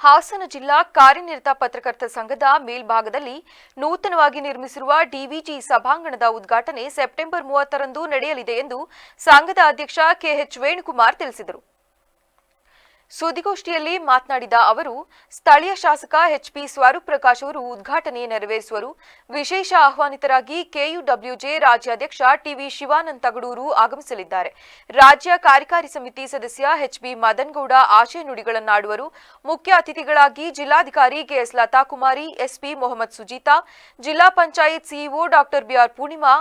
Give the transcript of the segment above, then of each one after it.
ಹಾಸನ ಜಿಲ್ಲಾ ಕಾರ್ಯನಿರತ ಪತ್ರಕರ್ತರ ಸಂಘದ ಮೇಲ್ಭಾಗದಲ್ಲಿ ನೂತನವಾಗಿ ನಿರ್ಮಿಸಿರುವ ಡಿವಿಜಿ ಸಭಾಂಗಣದ ಉದ್ಘಾಟನೆ ಸೆಪ್ಟೆಂಬರ್ ಮೂವತ್ತರಂದು ನಡೆಯಲಿದೆ ಎಂದು ಸಂಘದ ಅಧ್ಯಕ್ಷ ಕೆಎಚ್ ವೇಣುಕುಮಾರ್ ತಿಳಿಸಿದರು. ಸುದ್ದಿಗೋಷ್ಠಿಯಲ್ಲಿ ಮಾತನಾಡಿದ ಅವರು, ಸ್ಥಳೀಯ ಶಾಸಕ ಎಚ್ಪಿ ಸ್ವರೂಪ್ ಪ್ರಕಾಶ್ ಅವರು ಉದ್ಘಾಟನೆ ನೆರವೇರಿಸುವರು. ವಿಶೇಷ ಆಹ್ವಾನಿತರಾಗಿ ಕೆಯುಡಬ್ಲ್ಯೂಜೆ ರಾಜ್ಯಾಧ್ಯಕ್ಷ ಟಿವಿ ಶಿವಾನಂದ ತಗಡೂರು ಆಗಮಿಸಲಿದ್ದಾರೆ. ರಾಜ್ಯ ಕಾರ್ಯಕಾರಿ ಸಮಿತಿ ಸದಸ್ಯ ಎಚ್ಬಿ ಮದನ್ಗೌಡ ಆಶಯ ನುಡಿಗಳನ್ನಾಡುವರು. ಮುಖ್ಯ ಅತಿಥಿಗಳಾಗಿ ಜಿಲ್ಲಾಧಿಕಾರಿ K S Latha Kumari S P Mohammed Sujeetha, ಜಿಲ್ಲಾ panchayat C E O doctor B R Poornima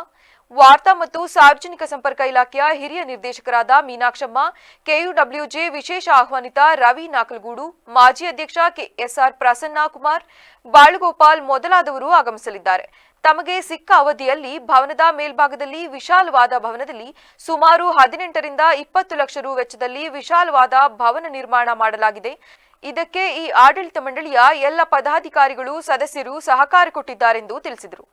ವಾರ್ತಾ ಮತ್ತು ಸಾರ್ವಜನಿಕ ಸಂಪರ್ಕ ಇಲಾಖೆಯ ಹಿರಿಯ ನಿರ್ದೇಶಕರಾದ ಮೀನಾಕ್ಷಮ್ಮ, ಕೆಯುಡಬ್ಲ್ಯೂಜೆ ವಿಶೇಷ ಆಹ್ವಾನಿತ ರವಿ ನಾಕಲ್ಗೂಡು, ಮಾಜಿ ಅಧ್ಯಕ್ಷ ಕೆಎಸ್ಆರ್ ಪ್ರಸನ್ನ ಕುಮಾರ್ ಬಾಳುಗೋಪಾಲ್ ಮೊದಲಾದವರು ಆಗಮಿಸಲಿದ್ದಾರೆ. ತಮಗೆ ಸಿಕ್ಕ ಅವಧಿಯಲ್ಲಿ ಭವನದ ಮೇಲ್ಭಾಗದಲ್ಲಿ ವಿಶಾಲವಾದ ಭವನದಲ್ಲಿ ಸುಮಾರು ಹದಿನೆಂಟರಿಂದ ಇಪ್ಪತ್ತು ಲಕ್ಷ ರು ವೆಚ್ಚದಲ್ಲಿ ವಿಶಾಲವಾದ ಭವನ ನಿರ್ಮಾಣ ಮಾಡಲಾಗಿದೆ. ಇದಕ್ಕೆ ಈ ಆಡಳಿತ ಮಂಡಳಿಯ ಎಲ್ಲ ಪದಾಧಿಕಾರಿಗಳು, ಸದಸ್ಯರು ಸಹಕಾರ ಕೊಟ್ಟಿದ್ದಾರೆಂದು ತಿಳಿಸಿದರು.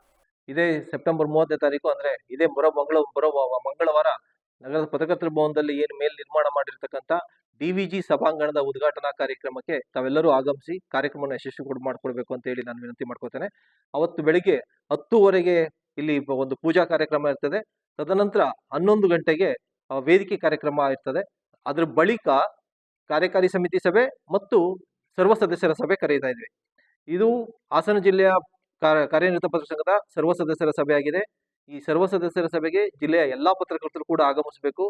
ಇದೇ ಸೆಪ್ಟೆಂಬರ್ ಮೂವತ್ತನೇ ತಾರೀಕು ಅಂದ್ರೆ ಇದೇ ಬರೋ ಮಂಗಳ ಬರೋ ಮಂಗಳವಾರ ನಗರದ ಪತ್ರಕರ್ತರ ಭವನದಲ್ಲಿ ಏನು ಮೇಲ್ ನಿರ್ಮಾಣ ಮಾಡಿರ್ತಕ್ಕಂಥ ಡಿವಿಜಿ ಸಭಾಂಗಣದ ಉದ್ಘಾಟನಾ ಕಾರ್ಯಕ್ರಮಕ್ಕೆ ತಾವೆಲ್ಲರೂ ಆಗಮಿಸಿ ಕಾರ್ಯಕ್ರಮವನ್ನು ಯಶಸ್ವಿ ಕೂಡ ಮಾಡ್ಕೊಡ್ಬೇಕು ಅಂತ ಹೇಳಿ ನಾನು ವಿನಂತಿ ಮಾಡ್ಕೋತೇನೆ. ಅವತ್ತು ಬೆಳಿಗ್ಗೆ ಹತ್ತುವರೆಗೆ ಇಲ್ಲಿ ಒಂದು ಪೂಜಾ ಕಾರ್ಯಕ್ರಮ ಇರ್ತದೆ. ತದನಂತರ ಹನ್ನೊಂದು ಗಂಟೆಗೆ ವೇದಿಕೆ ಕಾರ್ಯಕ್ರಮ ಇರ್ತದೆ. ಅದರ ಬಳಿಕ ಕಾರ್ಯಕಾರಿ ಸಮಿತಿ ಸಭೆ ಮತ್ತು ಸರ್ವ ಸದಸ್ಯರ ಸಭೆ ಕರೆಯುತ್ತಾ ಇದ್ವಿ. ಇದು ಹಾಸನ ಜಿಲ್ಲೆಯ ಕಾರ್ಯನಿರತ ಪತ್ರ ಸಂಘದ ಸರ್ವ ಸದಸ್ಯರ ಸಭೆಯಾಗಿದೆ. ಈ ಸರ್ವ ಸದಸ್ಯರ ಸಭೆಗೆ ಜಿಲ್ಲೆಯ ಎಲ್ಲಾ ಪತ್ರಕರ್ತರು ಕೂಡ ಆಗಮಿಸಬೇಕು.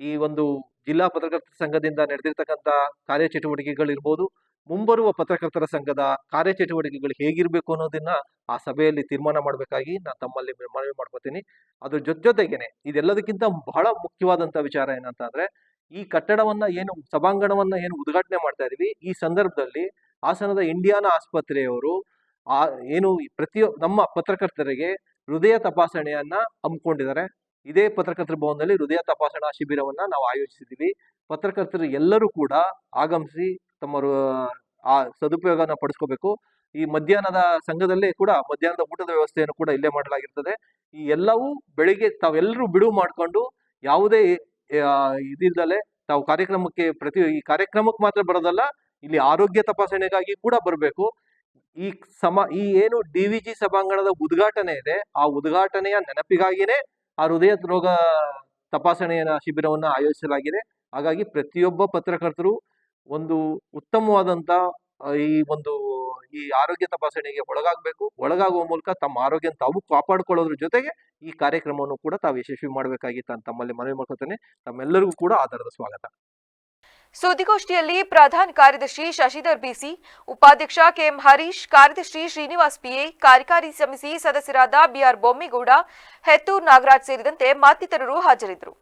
ಈ ಒಂದು ಜಿಲ್ಲಾ ಪತ್ರಕರ್ತರ ಸಂಘದಿಂದ ನಡೆದಿರ್ತಕ್ಕಂಥ ಕಾರ್ಯಚಟುವಟಿಕೆಗಳಿರ್ಬೋದು, ಮುಂಬರುವ ಪತ್ರಕರ್ತರ ಸಂಘದ ಕಾರ್ಯಚಟುವಟಿಕೆಗಳು ಹೇಗಿರಬೇಕು ಅನ್ನೋದನ್ನ ಆ ಸಭೆಯಲ್ಲಿ ತೀರ್ಮಾನ ಮಾಡಬೇಕಾಗಿ ನಾನು ತಮ್ಮಲ್ಲಿ ಮನವಿ ಮಾಡ್ಕೋತೀನಿ. ಅದ್ರ ಜೊತೆ, ಜೊತೆಗೇನೆ ಇದೆಲ್ಲದಕ್ಕಿಂತ ಬಹಳ ಮುಖ್ಯವಾದಂತ ವಿಚಾರ ಏನಂತ ಅಂದ್ರೆ ಈ ಕಟ್ಟಡವನ್ನ ಏನು ಸಭಾಂಗಣವನ್ನ ಏನು ಉದ್ಘಾಟನೆ ಮಾಡ್ತಾ ಇದೀವಿ. ಈ ಸಂದರ್ಭದಲ್ಲಿ ಹಾಸನದ ಇಂಡಿಯಾನ ಆಸ್ಪತ್ರೆಯವರು ಆ ಏನು ಪ್ರತಿಯೊ ನಮ್ಮ ಪತ್ರಕರ್ತರಿಗೆ ಹೃದಯ ತಪಾಸಣೆಯನ್ನ ಹಮ್ಮಿಕೊಂಡಿದ್ದಾರೆ. ಇದೇ ಪತ್ರಕರ್ತರ ಭವನದಲ್ಲಿ ಹೃದಯ ತಪಾಸಣಾ ಶಿಬಿರವನ್ನ ನಾವು ಆಯೋಜಿಸಿದ್ದೀವಿ. ಪತ್ರಕರ್ತರು ಎಲ್ಲರೂ ಕೂಡ ಆಗಮಿಸಿ ತಮ್ಮ ಆ, ಸದುಪಯೋಗನ ಪಡಿಸ್ಕೋಬೇಕು. ಈ ಮಧ್ಯಾಹ್ನದ ಸಂಘದಲ್ಲೇ ಕೂಡ ಮಧ್ಯಾಹ್ನದ ಊಟದ ವ್ಯವಸ್ಥೆಯನ್ನು ಕೂಡ ಇಲ್ಲೇ ಮಾಡಲಾಗಿರ್ತದೆ. ಈ ಎಲ್ಲವೂ ಬೆಳಿಗ್ಗೆ ತಾವೆಲ್ಲರೂ ಬಿಡುವು ಮಾಡಿಕೊಂಡು ಯಾವುದೇ ಇದಿಲ್ದಲೆ ತಾವು ಕಾರ್ಯಕ್ರಮಕ್ಕೆ ಪ್ರತಿ, ಈ ಕಾರ್ಯಕ್ರಮಕ್ಕೆ ಮಾತ್ರ ಬರೋದಲ್ಲ, ಇಲ್ಲಿ ಆರೋಗ್ಯ ತಪಾಸಣೆಗಾಗಿ ಕೂಡ ಬರಬೇಕು. ಈ ಸಮ, ಈ ಏನು ಡಿ ವಿ ಜಿ ಸಭಾಂಗಣದ ಉದ್ಘಾಟನೆ ಇದೆ, ಆ ಉದ್ಘಾಟನೆಯ ನೆನಪಿಗಾಗಿನೇ ಆ ಹೃದಯ ರೋಗ ತಪಾಸಣೆಯ ಶಿಬಿರವನ್ನು ಆಯೋಜಿಸಲಾಗಿದೆ. ಹಾಗಾಗಿ ಪ್ರತಿಯೊಬ್ಬ ಪತ್ರಕರ್ತರು ಒಂದು ಉತ್ತಮವಾದಂತ ಈ ಒಂದು, ಈ ಆರೋಗ್ಯ ತಪಾಸಣೆಗೆ ಒಳಗಾಗಬೇಕು. ಒಳಗಾಗುವ ಮೂಲಕ ತಮ್ಮ ಆರೋಗ್ಯ ತಾವು ಕಾಪಾಡಿಕೊಳ್ಳೋದ್ರ ಜೊತೆಗೆ ಈ ಕಾರ್ಯಕ್ರಮವನ್ನು ಕೂಡ ತಾವು ಯಶಸ್ವಿ ಮಾಡಬೇಕಾಗಿತ್ತು ಅಂತ ತಮ್ಮಲ್ಲಿ ಮನವಿ ಮಾಡ್ಕೊತೇನೆ ತಮ್ಮೆಲ್ಲರಿಗೂ ಕೂಡ ಆಧಾರದ ಸ್ವಾಗತ. ಸುದ್ದಿಗೋಷ್ಠಿಯಲ್ಲಿ ಪ್ರಧಾನ ಕಾರ್ಯದರ್ಶಿ ಶಶಿಧರ್ ಬಿಸಿ, ಉಪಾಧ್ಯಕ್ಷ ಕೆಎಂ ಹರೀಶ್, ಕಾರ್ಯದರ್ಶಿ ಶ್ರೀನಿವಾಸ್ ಪಿಎ, ಕಾರ್ಯಕಾರಿ ಸಮಿತಿ ಸದಸ್ಯರಾದ ಬಿಆರ್ ಬೊಮ್ಮಿಗೌಡ, ಹೆತ್ತೂರ್ ನಾಗರಾಜ್ ಸೇರಿದಂತೆ ಮತ್ತಿತರರು ಹಾಜರಿದ್ದರು.